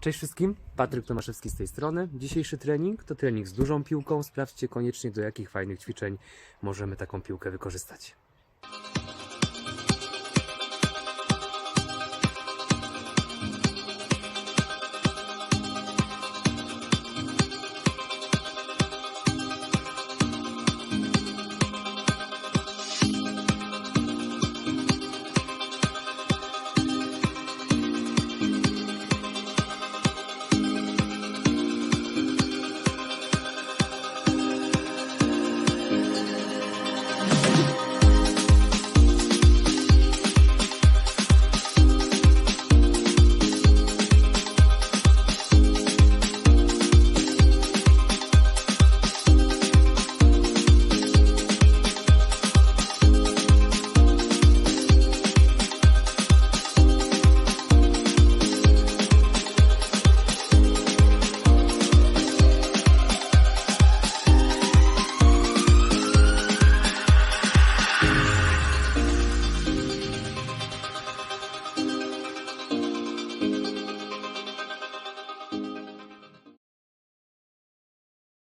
Cześć wszystkim, Patryk Tomaszewski z tej strony. Dzisiejszy trening to trening z dużą piłką. Sprawdźcie koniecznie do jakich fajnych ćwiczeń możemy taką piłkę wykorzystać.